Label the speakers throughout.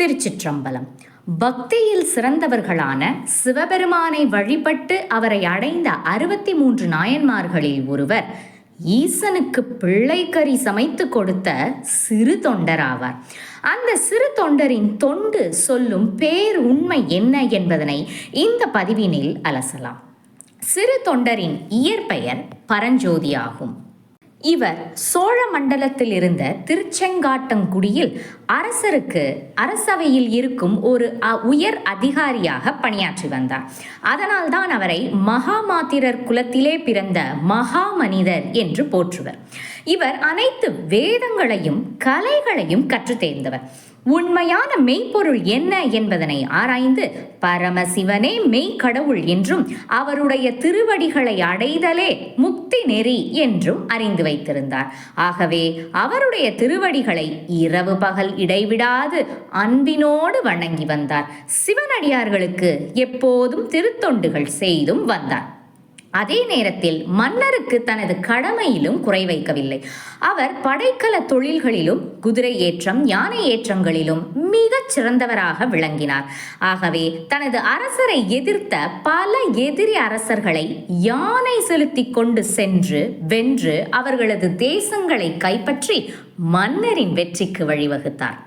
Speaker 1: திருச்சிற்றம்பலம். பக்தியில் சிறந்தவர்களான சிவபெருமானை வழிபட்டு அவரை அடைந்த அறுபத்தி மூன்று நாயன்மார்களில் ஒருவர் ஈசனுக்கு பிள்ளைக்கறி சமைத்து கொடுத்த சிறு தொண்டராவார் அந்த சிறு தொண்டரின் தொண்டு சொல்லும் பேர் உண்மை என்ன என்பதனை இந்த பதிவினில் அலசலாம். சிறு தொண்டரின் இயற்பெயர் பரஞ்சோதி ஆகும். இவர் சோழ மண்டலத்தில் இருந்த திருச்செங்காட்டங்குடியில் அரசருக்கு அரசவையில் இருக்கும் ஒரு அ- உயர் அதிகாரியாக பணியாற்றி வந்தார். அதனால்தான் அவரை மகாமாத்திரர் குலத்திலே பிறந்த மகா மனிதர் என்று போற்றுவர். இவர் அனைத்து வேதங்களையும் கலைகளையும் கற்றுத் தேர்ந்தவர். உண்மையான மெய்ப்பொருள் என்ன என்பதனை ஆராய்ந்து பரமசிவனே மெய்க்கடவுள் என்றும் அவருடைய திருவடிகளை அடைதலே முக்தி நெறி என்றும் அறிந்து வைத்திருந்தார். ஆகவே அவருடைய திருவடிகளை இரவு பகல் இடைவிடாது அன்பினோடு வணங்கி வந்தார். சிவனடியார்களுக்கு எப்போதும் திருத்தொண்டுகள் செய்தும் வந்தார். அதே நேரத்தில் மன்னருக்கு தனது கடமையிலும் குறை வைக்கவில்லை. அவர் படைக்கல தொழில்களிலும் குதிரை ஏற்றம் யானை ஏற்றங்களிலும் மிகச் சிறந்தவராக விளங்கினார். ஆகவே தனது அரசரை எதிர்த்த பல எதிரி அரசர்களை யானை செலுத்தி கொண்டு சென்று வென்று அவர்களது தேசங்களை கைப்பற்றி மன்னரின் வெற்றிக்கு வழிவகுத்தார்.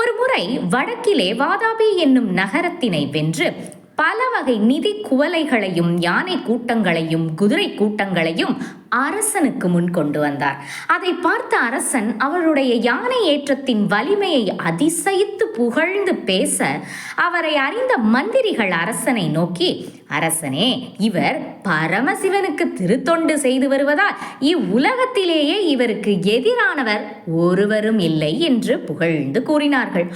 Speaker 1: ஒரு முறை வடக்கிலே வாதாபி என்னும் நகரத்தினை வென்று பல வகை நிதி குவலைகளையும் யானை கூட்டங்களையும் குதிரை கூட்டங்களையும் அரசனுக்கு முன் கொண்டு வந்தார். அதை பார்த்த அரசன் அவருடைய யானை ஏற்றத்தின் வலிமையை அதிசயித்து புகழ்ந்து பேச அவரை அறிந்த மந்திரிகள் அரசனை நோக்கி அரசனே இவர் பரமசிவனுக்கு திருத்தொண்டு செய்து வருவதால் இவ்வுலகத்திலேயே இவருக்கு எதிரானவர் ஒருவரும் இல்லை என்று புகழ்ந்து கூறினார்கள்.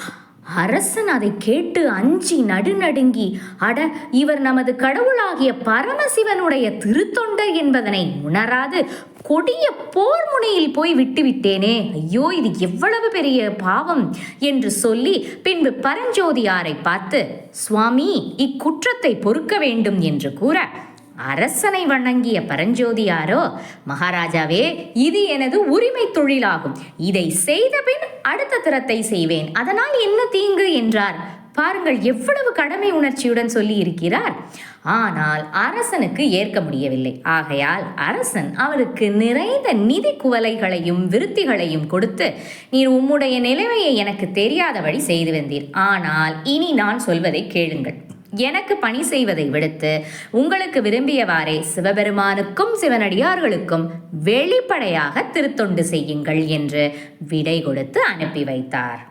Speaker 1: அரசன் அதை கேட்டு அஞ்சி நடுநடுங்கி அட இவர் நமது கடவுளாகிய பரமசிவனுடைய திருத்தொண்டர் என்பதனை உணராது கொடிய போர் முனையில் போய் விட்டுவிட்டேனே. ஐயோ இது எவ்வளவு பெரிய பாவம் என்று சொல்லி பின்பு பரஞ்சோதியாரை பார்த்து சுவாமி இக்குற்றத்தை பொறுக்க வேண்டும் என்று கூற அரசனை வணங்கிய பரஞ்சோதியாரோ மகாராஜாவே இது எனது உரிமை தொழிலாகும். இதை செய்தபின் அடுத்த திறத்தை செய்வேன். அதனால் என்ன தீங்கு? என்றார். பாருங்கள் எவ்வளவு கடமை உணர்ச்சியுடன் சொல்லி இருக்கிறார் ஆனால் அரசனுக்கு ஏற்க முடியவில்லை. ஆகையால் அரசன் அவருக்கு நிறைந்த நிதி குவலைகளையும் விருத்திகளையும் கொடுத்து நீர் உம்முடைய நிலைமையை எனக்கு தெரியாதபடி செய்து வந்தீர். ஆனால் இனி நான் சொல்வதை கேளுங்கள். எனக்கு பணி செய்வதை விடுத்து உங்களுக்கு விரும்பியவாறே சிவபெருமானுக்கும் சிவனடியார்களுக்கும் வெளிப்படையாக திருத்தொண்டு செய்யுங்கள் என்று விடை கொடுத்து அனுப்பி வைத்தார்.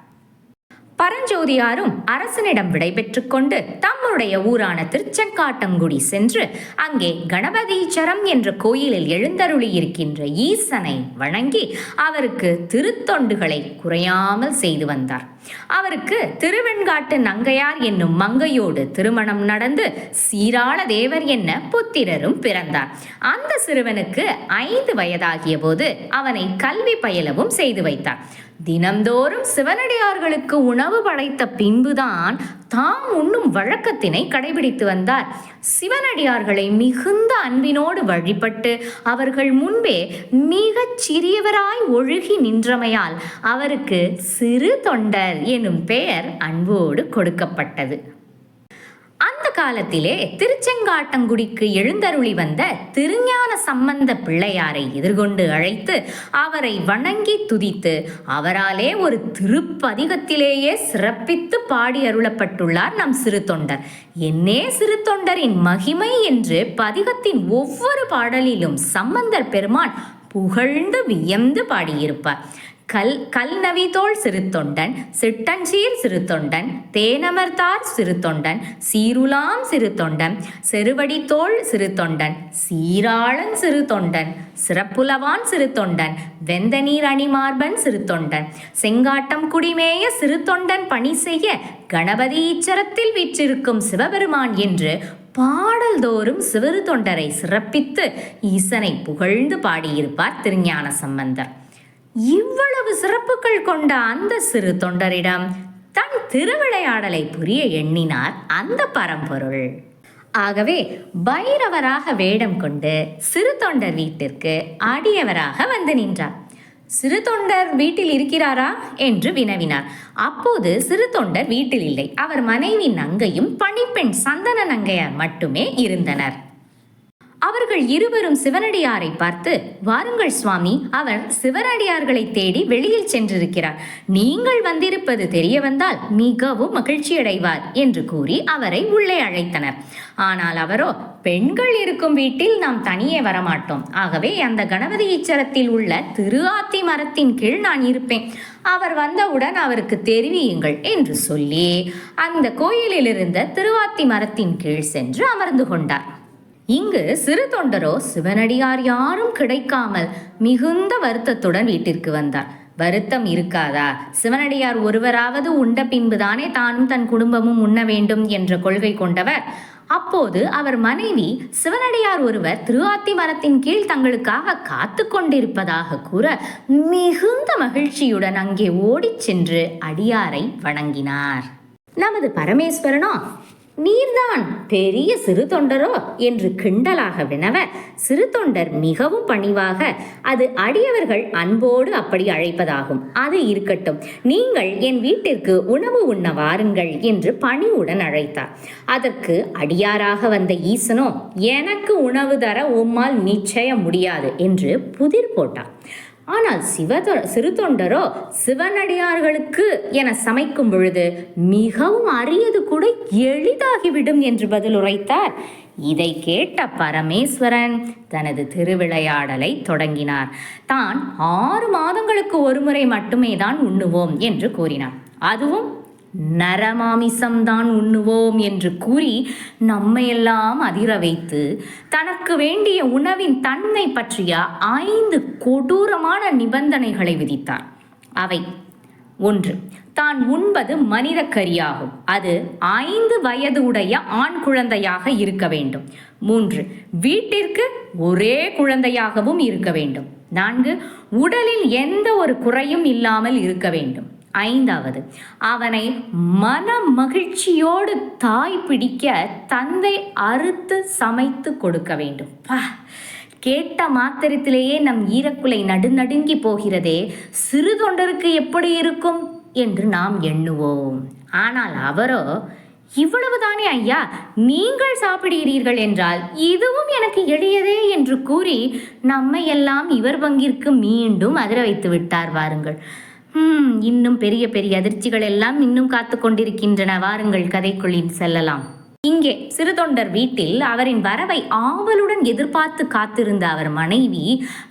Speaker 1: பரஞ்சோதியாரும் அரசனிடம் விடை பெற்றுக்கொண்டு தம்முடைய ஊரான திருச்செங்காட்டங்குடி சென்று அங்கே கணபதீச்சரம் என்ற கோயிலில் எழுந்தருளி இருக்கின்ற ஈசனை வணங்கி அவருக்கு திருத்தொண்டுகளை குறையாமல் செய்து வந்தார். அவருக்கு திருவெண்காட்டு நங்கையார் என்னும் மங்கையோடு திருமணம் நடந்து சீராள தேவர் என்ன புத்திரரும் பிறந்தார். அந்த சிறுவனுக்கு ஐந்து வயதாகிய போது அவனை கல்வி பயிலவும் செய்து வைத்தார். தினம்தோறும் சிவனடியார்களுக்கு உணவு படைத்த பின்புதான் தாம் உண்ணும் வழக்கத்தினை கடைபிடித்து வந்தார். சிவனடியார்களை மிகுந்த அன்பினோடு வழிபட்டு அவர்கள் முன்பே மிகச் சிறியவராய் ஒழுகி நின்றமையால் அவருக்கு சிறு தொண்டர் எனும் பெயர் அன்போடு கொடுக்கப்பட்டது. காலத்திலே திருச்செங்காட்டங்குடிக்கு எழுந்தருளி வந்த திருஞான சம்பந்த பிள்ளையாரை எதிர்கொண்டு அழைத்து அவரை வணங்கி துதித்து அவராலே ஒரு திருப்பதிகத்திலேயே சிறப்பித்து பாடி அருளப்பட்டுள்ளார் நம் சிறு தொண்டர் என்னே சிறு தொண்டரின் மகிமை என்று பதிகத்தின் ஒவ்வொரு பாடலிலும் சம்பந்தர் பெருமான் புகழ்ந்து வியந்து பாடியிருப்பார். கல் கல்நவிதோள் சிறுத்தொண்டன் சிட்டஞ்சீர் சிறுத்தொண்டன் தேனமர்த்தார் சிறுத்தொண்டன் சீருலாம் சிறுத்தொண்டன் செருவடித்தோள் சிறுத்தொண்டன் சீராளன் சிறுத்தொண்டன் சிறப்புலவான் சிறுத்தொண்டன் வெந்தநீர் அணிமார்பன் சிறுத்தொண்டன் செங்காட்டம் குடிமேய சிறுத்தொண்டன் பணி செய்ய கணபதி இச்சரத்தில் வீற்றிருக்கும் சிவபெருமான் என்று பாடல்தோறும் சிவரு தொண்டரை சிறப்பித்து ஈசனை புகழ்ந்து பாடியிருப்பார் திருஞான சம்பந்தர். இவ்வளவு சிறப்புகள் கொண்ட அந்த சிறு தொண்டரிடம் தன் திருவிளையாடலை புரிய எண்ணினார் அந்த பரம்பொருள். ஆகவே பைரவராக வேடம் கொண்டு சிறு தொண்டர் வீட்டிற்கு அடியவராக வந்து நின்றார். சிறு தொண்டர் வீட்டில் இருக்கிறாரா என்று வினவினார். அப்போது சிறு தொண்டர் வீட்டில் இல்லை. அவர் மனைவி நங்கையும் பணிப்பெண் சந்தன நங்கையார் மட்டுமே இருந்தனர். அவர்கள் இருவரும் சிவனடியாரை பார்த்து வாருங்கள் சுவாமி அவர் சிவனடியார்களை தேடி வெளியில் சென்றிருக்கிறார். நீங்கள் வந்திருப்பது தெரிய வந்தால் மிகவும் மகிழ்ச்சியடைவார் என்று கூறி அவரை உள்ளே அழைத்தனர். ஆனால் அவரோ பெண்கள் இருக்கும் வீட்டில் நாம் தனியே வரமாட்டோம். ஆகவே அந்த கணபதி இச்சரத்தில் உள்ள திருஆத்தி மரத்தின் கீழ் நான் இருப்பேன். அவர் வந்தவுடன் அவருக்கு தெரிவியுங்கள் என்று சொல்லி அந்த கோயிலில் இருந்த திருவாத்தி மரத்தின் கீழ் சென்று அமர்ந்து கொண்டார். இங்கு சிறு தொண்டரோ சிவனடியார் யாரும் கிடைக்காமல் மிகுந்த வருத்தத்துடன் வீட்டிற்கு வந்தார். வருத்தம் இருக்காதா? சிவனடியார் ஒருவராவது உண்ட பின்புதானே தானும் தன் குடும்பமும் உண்ண வேண்டும் என்ற கொள்கை கொண்டவர். அப்போது அவர் மனைவி சிவனடியார் ஒருவர் திருவாத்தி மரத்தின் கீழ் தங்களுக்காக காத்து கொண்டிருப்பதாக கூற மிகுந்த மகிழ்ச்சியுடன் அங்கே ஓடிச் சென்று அடியாரை வணங்கினார். நமது பரமேஸ்வரனோ நீர்தான் பெரிய சிறு தொண்டரோ என்று கிண்டலாக வினவ சிறு தொண்டர் மிகவும் பணிவாக அது அடியவர்கள் அன்போடு அப்படி அழைப்பதாகும். அது இருக்கட்டும். நீங்கள் என் வீட்டிற்கு உணவு உண்ண வாருங்கள் என்று பணிவுடன் அழைத்தார். அதற்கு அடியாராக வந்த ஈசனோ எனக்கு உணவு தர உம்மால் நிச்சயம் முடியாது என்று புதிர் போட்டார். ஆனால் சிவதொ சிறு தொண்டரோ சிவனடியார்களுக்கு என சமைக்கும் பொழுது மிகவும் அரியது கூட எளிதாகிவிடும் என்று பதில் உரைத்தார். இதை கேட்ட பரமேஸ்வரன் தனது திருவிளையாடலை தொடங்கினார். தான் ஆறு மாதங்களுக்கு ஒருமுறை மட்டுமே தான் உண்ணுவோம் என்று கூறினார் அதுவும் நரமாமிசம்தான் உண்ணுவோம் என்று கூறி நம்மையெல்லாம் அதிர வைத்து தனக்கு வேண்டிய உணவின் தன்மை பற்றிய ஐந்து கொடூரமான நிபந்தனைகளை விதித்தார். அவை ஒன்று தான் உண்பது மனித கரியாகும் அது ஐந்து வயது உடைய ஆண் குழந்தையாக இருக்க வேண்டும். மூன்று வீட்டிற்கு ஒரே குழந்தையாகவும் இருக்க வேண்டும். நான்கு உடலில் எந்த ஒரு குறையும் இல்லாமல் இருக்க வேண்டும். ஐந்தாவது அவனை மன மகிழ்ச்சியோடு தாய் பிடிக்க தந்தை அறுத்து சமைத்து கொடுக்க வேண்டும். பா கேட்ட மாத்திரத்திலேயே நம் ஈரக்குலை நடுநடுங்கி போகிறதே சிறு தொண்டருக்கு எப்படி இருக்கும் என்று நாம் எண்ணுவோம். ஆனால் அவரோ இவ்வளவுதானே ஐயா நீங்கள் சாப்பிடுகிறீர்கள் என்றால் இதுவும் எனக்கு எளியதே என்று கூறி நம்மை எல்லாம் இவர் பங்கிற்கு மீண்டும் அதிர வைத்து விட்டார் வாருங்கள். ஹம், இன்னும் பெரிய பெரிய அதிர்ச்சிகள் எல்லாம் இன்னும் காத்து கொண்டிருக்கின்றன. வாருங்கள் கதைக்குள்ளின் செல்லலாம். இங்கே சிறு தொண்டர் வீட்டில் அவரின் வரவை ஆவலுடன் எதிர்பார்த்து காத்திருந்த அவர் மனைவி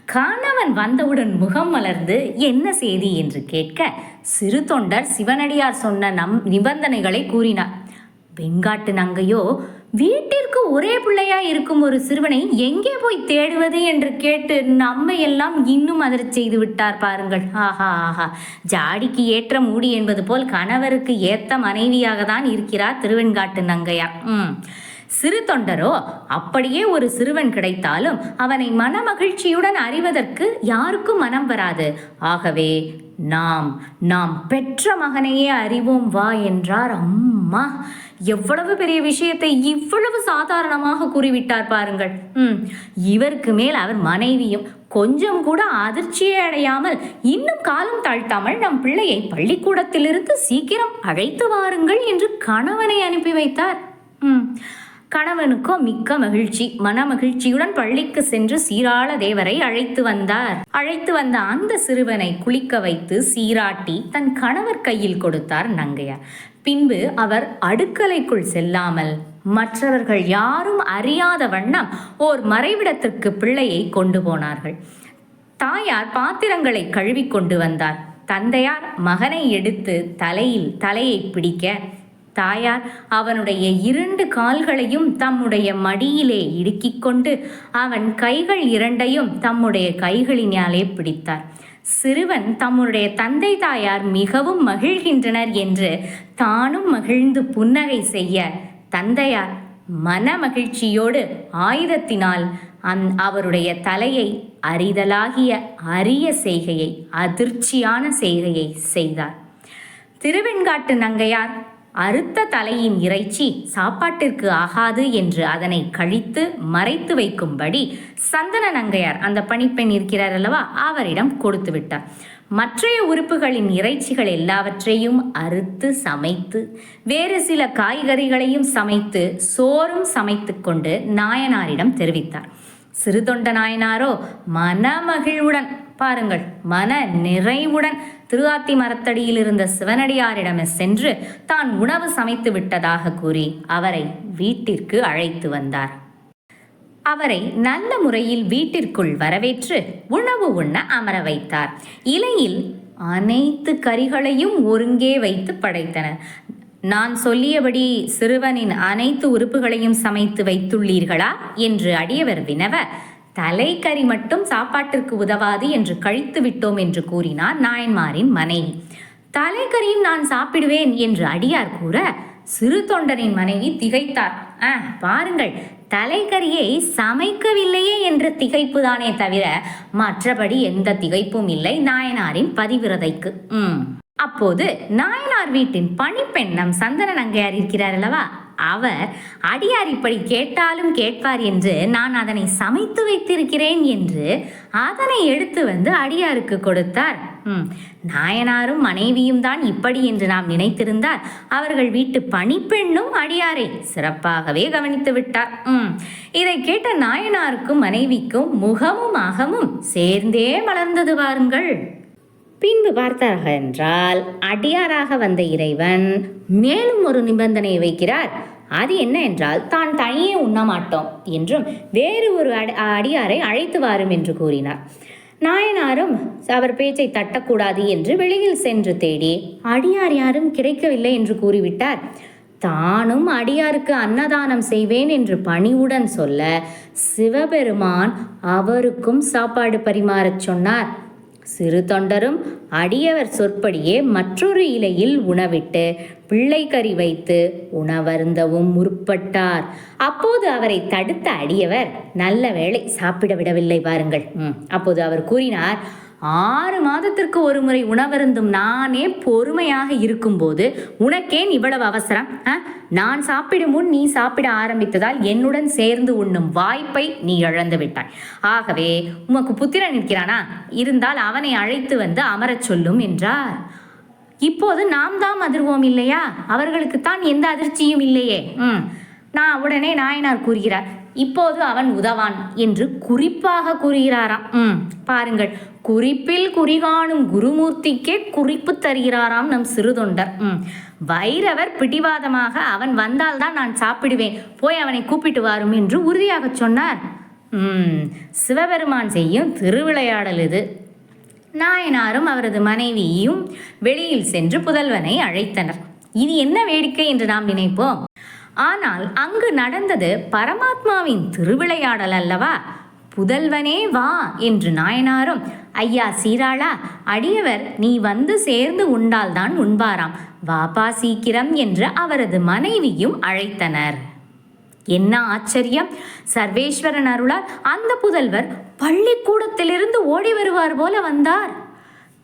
Speaker 1: கணவன் வந்தவுடன் முகம் மலர்ந்து என்ன செய்தி? என்று கேட்க சிறு தொண்டர் சிவனடியார் சொன்ன நம் நிபந்தனைகளை கூறினார். வெண்காட்டு நங்கையோ வீட்டிற்கு ஒரே பிள்ளையா இருக்கும் ஒரு சிறுவனை எங்கே போய் தேடுவது என்று கேட்டு நம்மை எல்லாம் இன்னும் அதிரச் செய்து விட்டார் பாருங்கள். ஆஹா ஆஹா. ஜாடிக்கு ஏற்ற மூடி என்பது போல் கணவருக்கு ஏத்த மனைவியாக தான் இருக்கிறார் திருவெண்காட்டு நங்கையார் ம். சிறு தொண்டரோ அப்படியே ஒரு சிறுவன் கிடைத்தாலும் அவனை மனமகிழ்ச்சியுடன் அறிவதற்கு யாருக்கும் மனம் வராது. ஆகவே நாம் நாம் பெற்ற மகனையே அறிவோம் வா என்றார் அம்மா. எவ்வளவு பெரிய விஷயத்தை இவ்வளவு சாதாரணமாக கூறிவிட்டார் பாருங்கள். ம். இவருக்கு மேல் அவர் மனைவியும் கொஞ்சம் கூட அதிர்ச்சியை அடையாமல் இன்னும் காலம் தாழ்த்தாமல் நம் பிள்ளையை பள்ளிக்கூடத்திலிருந்து சீக்கிரம் அழைத்து வாருங்கள் என்று கணவனை அனுப்பி வைத்தார். ம். கணவனுக்கோ மிக்க மகிழ்ச்சி மன மகிழ்ச்சியுடன் பள்ளிக்கு சென்று சீராள தேவரை அழைத்து வந்தார். அழைத்து வந்த அந்த சிறுவனை குளிக்க வைத்து சீராட்டி தன் கணவர் கையில் கொடுத்தார் நங்கையார். பின்பு அவர் அடுக்கலைக்குள் செல்லாமல் மற்றவர்கள் யாரும் அறியாத வண்ணம் ஓர் மறைவிடத்திற்கு பிள்ளையை கொண்டு போனார்கள். தாயார் பாத்திரங்களை கழுவி கொண்டு வந்தார். தந்தையார் மகனை எடுத்து தலையில் தலையை பிடிக்க தாயார் அவனுடைய இரண்டு கால்களையும் தம்முடைய மடியிலே இடுக்கிக் கொண்டு அவன் கைகள் இரண்டையும் தம்முடைய கைகளினாலே பிடித்தார். சிறுவன் தம்முடைய தந்தை தாயார் மிகவும் மகிழ்கின்றனர் என்று தானும் மகிழ்ந்து புன்னகை செய்ய தந்தையார் மன மகிழ்ச்சியோடு ஆயுதத்தினால் அந் அவருடைய தலையை அறிதலாகிய அரிய செய்கையை அதிர்ச்சியான செய்கையை செய்தார். திருவெண்காட்டு நங்கையார் அறுத்த தலையின் இறைச்சி சாப்பாட்டிற்கு ஆகாது என்று அதனை கழித்து மறைத்து வைக்கும்படி சந்தன நங்கையார் அந்த பணிப்பெண் இருக்கிறார் அல்லவா? அவரிடம் கொடுத்து விட்டார். மற்றைய உறுப்புகளின் இறைச்சிகள் எல்லாவற்றையும் அறுத்து சமைத்து வேறு சில காய்கறிகளையும் சமைத்து சோறும் சமைத்து கொண்டு நாயனாரிடம் தெரிவித்தார். சிறுதொண்ட நாயனாரோ மனமகிழ்வுடன் பாருங்கள் மன நிறைவுடன் திருவாத்தி மரத்தடியில் இருந்த சிவனடியாரிடமே சென்று தான் உணவு சமைத்து விட்டதாக கூறி அவரை வீட்டிற்கு அழைத்து வந்தார். அவரை நல்ல முறையில் வீட்டிற்குள் வரவேற்று உணவு உண்ண அமர வைத்தார். இலையில் அனைத்து கறிகளையும் ஒருங்கே வைத்து படைத்தனர். நான் சொல்லியபடி சிறுவனின் அனைத்து உறுப்புகளையும் சமைத்து வைத்துள்ளீர்களா? என்று அடியவர் வினவ தலைக்கறி மட்டும் சாப்பாட்டிற்கு உதவாது என்று கழித்து விட்டோம் என்று கூறினார் நாயன்மாரின் மனைவி. தலைக்கறியும் நான் சாப்பிடுவேன் என்று அடியார் கூற சிறு தொண்டரின் மனைவி திகைத்தார். ஆ பாருங்கள் தலைக்கறியை சமைக்கவில்லையே என்ற திகைப்பு தானே தவிர மற்றபடி எந்த திகைப்பும் இல்லை நாயனாரின் பதிவிரதைக்கு. ம். அப்போது நாயனார் வீட்டின் பணிப்பெண் நம் சந்தன நங்கையார் இருக்கிறார் அல்லவா? அவர் அடியார் இப்படி கேட்டாலும் கேட்பார் என்று நான் அதனை சமைத்து வைத்திருக்கிறேன் என்று அதனை எடுத்து வந்து அடியாருக்கு கொடுத்தார். ம் நாயனாரும் மனைவியும் தான் இப்படி என்று நாம் நினைத்திருந்தால் அவர்கள் வீட்டு பணிப்பெண்ணும் அடியாரை சிறப்பாகவே கவனித்து விட்டார். ம் இதை கேட்ட நாயனாருக்கும் மனைவிக்கும் முகமும் அகமும் சேர்ந்தே மலர்ந்தது பாருங்கள். பின்பு பார்த்தார்கள் என்றால் அடியாராக வந்த இறைவன் மேலும் ஒரு நிபந்தனையை வைக்கிறார். அது என்ன என்றால் தான் தனியே உண்ண மாட்டோம் என்றும் வேறு ஒரு அடி- அடியாரை அழைத்து வாரும் என்று கூறினார். நாயனாரும் அவர் பேச்சை தட்டக்கூடாது என்று வெளியில் சென்று தேடி அடியார் யாரும் கிடைக்கவில்லை என்று கூறிவிட்டார். தானும் அடியாருக்கு அன்னதானம் செய்வேன் என்று பணிவுடன் சொல்ல சிவபெருமான் அவருக்கும் சாப்பாடு பரிமாறச் சொன்னார். சிறு தொண்டரும் அடியவர் சொற்படியே மற்றொரு இலையில் உணவிட்டு பிள்ளைக்கறி வைத்து உணவருந்தவும் முற்பட்டார். அப்போது அவரை தடுத்த அடியவர் நல்ல வேளை சாப்பிட விடவில்லை பாருங்கள். அப்போது அவர் கூறினார் ஆறு மாதத்திற்கு ஒரு முறை உணவருந்தும் நானே பொறுமையாக இருக்கும்போது உனக்கேன் இவ்வளவு அவசரம்? ஆ? நான் சாப்பிடும் முன் நீ சாப்பிட ஆரம்பித்ததால் என்னுடன் சேர்ந்து உண்ணும் வாய்ப்பை நீ இழந்து விட்டாய். ஆகவே உமக்கு புத்திரன் இருக்கிறானா இருந்தால் அவனை அழைத்து வந்து அமரச் சொல்லும் என்றார். இப்போது நாம் தான் அதிர்வோம் இல்லையா? அவர்களுக்குத்தான் எந்த அதிர்ச்சியும் இல்லையே. ம். நான் உடனே நாயனார் கூறுகிறார் இப்போது அவன் உதவான் என்று குறிப்பாக கூறுகிறாராம். ம் பாருங்கள். குறிப்பில் குறிகாணும் குருமூர்த்திக்கே குறிப்பு தருகிறாராம் நம் சிறுதொண்டர். ம் வைரவர் பிடிவாதமாக அவன் வந்தால்தான் நான் சாப்பிடுவேன் போய் அவனை கூப்பிட்டு வாரும் என்று உறுதியாகச் சொன்னார். ம் சிவபெருமான் செய்யும் திருவிளையாடல் இது. நாயனாரும் அவரது மனைவியும் வெளியில் சென்று புதல்வனை அழைத்தனர். இது என்ன வேடிக்கை என்று நாம் நினைப்போம்? ஆனால் அங்கு நடந்தது பரமாத்மாவின் திருவிளையாடல் அல்லவா? புதல்வனே வா என்று நாயனாரும் ஐயா சீராளா அடியவர் நீ வந்து சேர்ந்து உண்டால்தான் உண்பாராம். வாபா சீக்கிரம் என்று அவரது மனைவியும் அழைத்தனர். என்ன ஆச்சரியம்! சர்வேஸ்வரன் அருளால் அந்த புதல்வர் பள்ளிக்கூடத்திலிருந்து ஓடி வருவார் போல வந்தார்.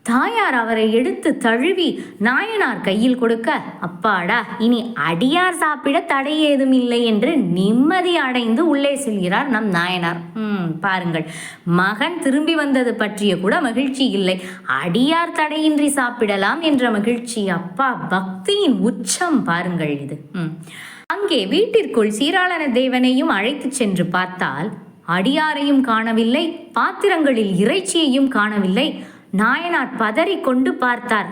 Speaker 1: தாயார் அவரை எடுத்து தழுவி நாயனார் கையில் கொடுக்க அப்பாடா இனி அடியார் சாப்பிட தடை ஏதும் இல்லை என்று நிம்மதி அடைந்து உள்ளே செல்கிறார் நம் நாயனார். ம் பாருங்கள். மகன் திரும்பி வந்தது பற்றிய கூட மகிழ்ச்சி இல்லை. அடியார் தடையின்றி சாப்பிடலாம் என்ற மகிழ்ச்சி. அப்பா பக்தியின் உச்சம் பாருங்கள் இது. ம். அங்கே வீட்டிற்குள் சீராளன தேவனையும் அழைத்துச் சென்று பார்த்தால் அடியாரையும் காணவில்லை பாத்திரங்களில் இறைச்சியையும் காணவில்லை நாயனார் பதறிக்கொண்டு பார்த்தார்.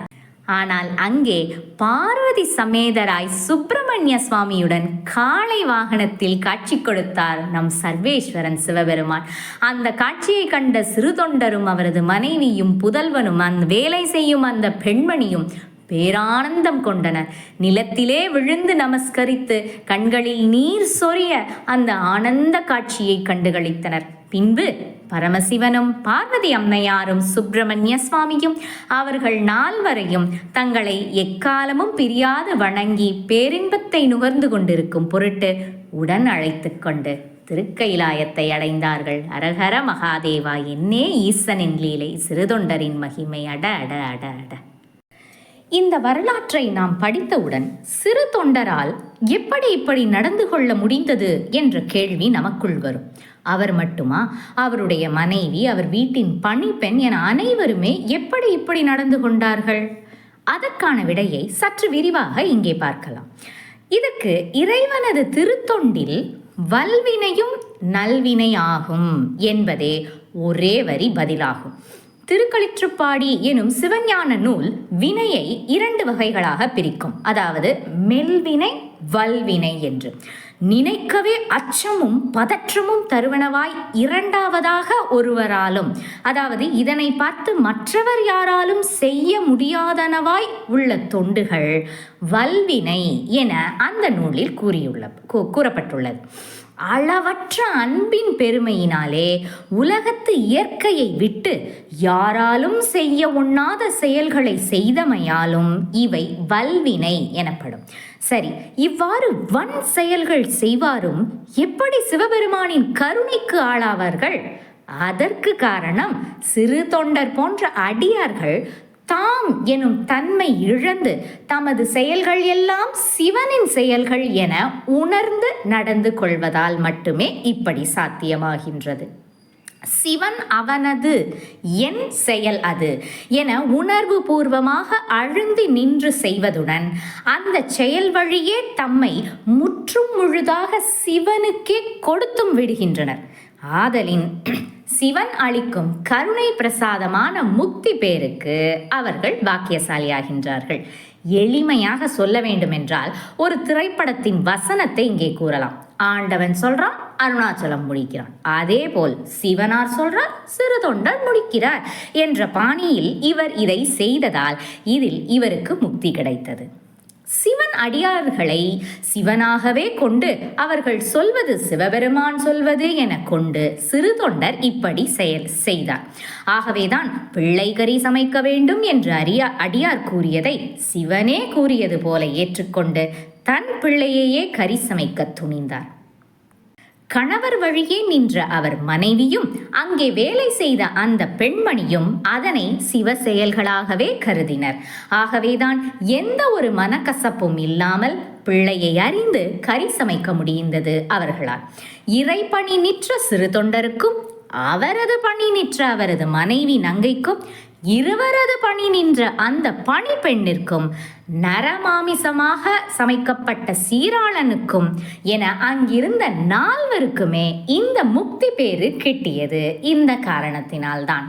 Speaker 1: ஆனால் அங்கே பார்வதி சமேதராய் சுப்பிரமணிய சுவாமியுடன் காளை வாகனத்தில் காட்சி கொடுத்தார் நம் சர்வேஸ்வரன் சிவபெருமான். அந்த காட்சியை கண்ட சிறுதொண்டரும் அவரது மனைவியும் புதல்வனும் அந்த வேலை செய்யும் அந்த பெண்மணியும் பேரானந்தம் கொண்டனர். நிலத்திலே விழுந்து நமஸ்கரித்து கண்களில் நீர் சொரிய அந்த ஆனந்த காட்சியை கண்டுகளித்தனர். பின்பு பரமசிவனும் பார்வதி அம்மையாரும் சுப்பிரமணிய சுவாமியும் அவர்கள் நால்வரையும் தங்களை எக்காலமும் பிரியாது வணங்கி பேரின்பத்தை நுகர்ந்து கொண்டிருக்கும் பொருட்டு உடன் அழைத்து கொண்டு திருக்கைலாயத்தை அடைந்தார்கள். அரஹர மகாதேவா என்னே ஈசனின் லீலை சிறுதொண்டரின் மகிமை அட அட அட அட. இந்த வரலாற்றை நாம் படித்தவுடன் சிறு தொண்டரால் எப்படி இப்படி நடந்து கொள்ள முடிந்தது என்ற கேள்வி நமக்குள் வரும். அவர் மட்டுமா? அவருடைய மனைவி அவர் வீட்டின் பணிப்பெண் என அனைவருமே எப்படி இப்படி நடந்து கொண்டார்கள்? அதற்கான விடையை சற்று விரிவாக இங்கே பார்க்கலாம். இதற்கு இறைவனது திருத்தொண்டில் வல்வினையும் நல்வினை ஆகும் என்பதே ஒரே வரி பதிலாகும். திருக்களிற்றுப்பாடி எனும் சிவஞான நூல் வினையை இரண்டு வகைகளாக பிரிக்கும். அதாவது மெல்வினை வல்வினை என்று. நினைக்கவே அச்சமும் பதற்றமும் தருவனவாய் இரண்டாவதாக ஒருவராலும். அதாவது இதனை பார்த்து மற்றவர் யாராலும் செய்ய முடியாதனவாய் உள்ள தொண்டுகள் வல்வினை என அந்த நூலில் கூறியுள்ள கூ- கூறப்பட்டுள்ளது. அளவற்ற அன்பின் பெருமையினாலே உலகத்து இயற்கையை விட்டு யாராலும் செய்ய ஒண்ணாத செயல்களை செய்தமையாலும் இவை வல்வினை எனப்படும். சரி இவ்வாறு வன் செயல்கள் செய்வாரும் எப்படி சிவபெருமானின் கருணைக்கு ஆளாவார்கள்? அதற்கு காரணம் சிறு தொண்டர் போன்ற அடியார்கள் தாம் எனும் தன்மை இழந்து தமது செயல்கள் எல்லாம் சிவனின் செயல்கள் என உணர்ந்து நடந்து கொள்வதால் மட்டுமே இப்படி சாத்தியமாகின்றது. சிவன் அவனது என் செயல் அது என உணர்வு பூர்வமாக அழுந்தி நின்று செய்வதுடன் அந்த செயல் வழியே தம்மை முற்றும் முழுதாக சிவனுக்கே கொடுத்தும் விடுகின்றனர். ஆதலின் சிவன் அளிக்கும் கருணை பிரசாதமான முக்தி பேருக்கு அவர்கள் பாக்கியசாலியாகின்றார்கள் எளிமையாக சொல்ல வேண்டுமென்றால் ஒரு திரைப்படத்தின் வசனத்தை இங்கே கூறலாம். ஆண்டவன் சொல்றான் அருணாச்சலம் முடிக்கிறான். அதே போல் சிவனார் சொல்றார் சிறு தொண்டர் முடிக்கிறார் என்ற பாணியில் இவர் இதை செய்ததால் இதில் இவருக்கு முக்தி கிடைத்தது. சிவன் அடியார்களை சிவனாகவே கொண்டு அவர்கள் சொல்வது சிவபெருமான் சொல்வது என கொண்டு சிறு தொண்டர் இப்படி செயல் செய்தார். ஆகவேதான் பிள்ளை கறி சமைக்க வேண்டும் என்று அறியா அடியார் கூறியதை சிவனே கூறியது போல ஏற்றுக்கொண்டு தன் பிள்ளையையே கறி சமைக்க துணிந்தார். கணவர் வழியே நின்ற அவர் மனைவியும் அங்கே வேலை செய்த அந்த பெண்மணியும் அதனை சிவ செயல்களாகவே கருதினர். ஆகவேதான் எந்த ஒரு மனக்கசப்பும் இல்லாமல் பிள்ளையை அறிந்து கறி சமைக்க முடிந்தது அவர்களால். இறைப்பணி நிற்ற சிறு தொண்டருக்கும் அவரது பணி நிற்ற அவரது மனைவி நங்கைக்கும் இருவரது பணி நின்ற அந்த பணி பெண்ணிற்கும் நரமாமிசமாக சமைக்கப்பட்ட சீராளனுக்கும் என அங்கிருந்த நால்வருக்குமே இந்த முக்தி பேரு கிட்டியது. இந்த காரணத்தினால்தான்.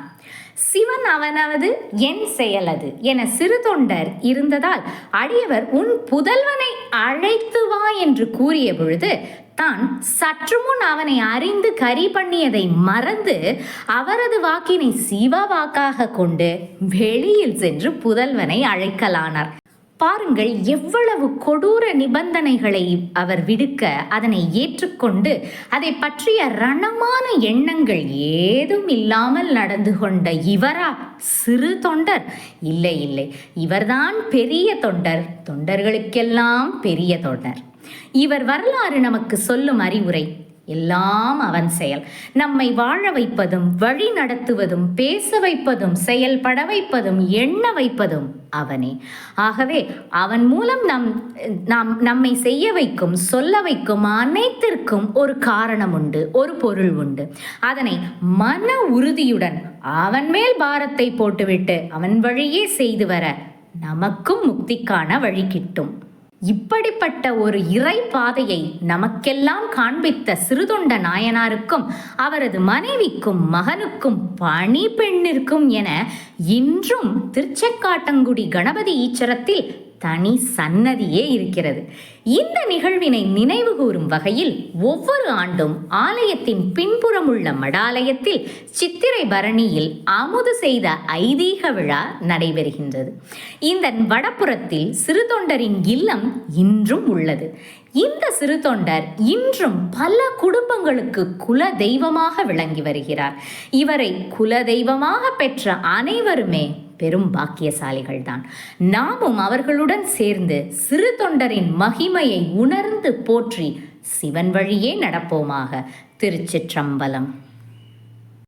Speaker 1: சிவன் அவனவது என் செயலது என சிறு தொண்டர் இருந்ததால் அடியவர் உன் புதல்வனை அழைத்து வா என்று கூறிய பொழுது தான் சற்று முன் அவனை அறிந்து கரி பண்ணியதை மறந்து அவரது வாக்கினை சிவ வாக்காக கொண்டு வெளியில் சென்று புதல்வனை அழைக்கலானார். பாருங்கள் எவ்வளவு கொடூர நிபந்தனைகளை அவர் விடுக்க அதனை ஏற்றுக்கொண்டு அதை பற்றிய ரணமான எண்ணங்கள் ஏதும் இல்லாமல் நடந்து கொண்ட இவரா? சிறு தொண்டர். இல்லை இல்லை. இவர்தான் பெரிய தொண்டர். தொண்டர்களுக்கெல்லாம் பெரிய தொண்டர். இவர் வரலாறு நமக்கு சொல்லும் அறிவுரை. எல்லாம் அவன் செயல். நம்மை வாழ வைப்பதும் வழி நடத்துவதும் பேச வைப்பதும் செயல்பட வைப்பதும் எண்ண வைப்பதும் அவனே. ஆகவே அவன் மூலம் நம் நாம் நம்மை செய்ய வைக்கும் சொல்ல வைக்கும் அனைத்திற்கும் ஒரு காரணம் உண்டு ஒரு பொருள் உண்டு. அதனை மன உறுதியுடன் அவன் மேல் பாரத்தை போட்டுவிட்டு அவன் வழியே செய்து வர நமக்கும் முக்திக்கான வழி கிட்டும். இப்படிப்பட்ட ஒரு இறை பாதையை நமக்கெல்லாம் காண்பித்த சிறுதொண்ட நாயனாருக்கும் அவரது மனைவிக்கும் மகனுக்கும் பணி பெண்ணிற்கும் என இன்றும் திருச்செக்காட்டங்குடி கணபதி ஈச்சரத்தில் தனி சன்னதியே இருக்கிறது. இந்த நிகழ்வினை நினைவு கூறும் வகையில் ஒவ்வொரு ஆண்டும் ஆலயத்தின் பின்புறமுள்ள மடாலயத்தில் சித்திரை பரணியில் அமுது செய்த ஐதீக விழா நடைபெறுகின்றது. இந்த வடப்புறத்தில் சிறு தொண்டரின் இல்லம் இன்றும் உள்ளது. இந்த சிறு தொண்டர் இன்றும் பல குடும்பங்களுக்கு குல தெய்வமாக விளங்கி வருகிறார். இவரை குல தெய்வமாக பெற்ற அனைவருமே பெரும் பாக்கியசாலிகள்தான். நாமும் அவர்களுடன் சேர்ந்து சிறு தொண்டரின் மகிமையை உணர்ந்து போற்றி சிவன் வழியே நடப்போமாக. திருச்சிற்றம்பலம்.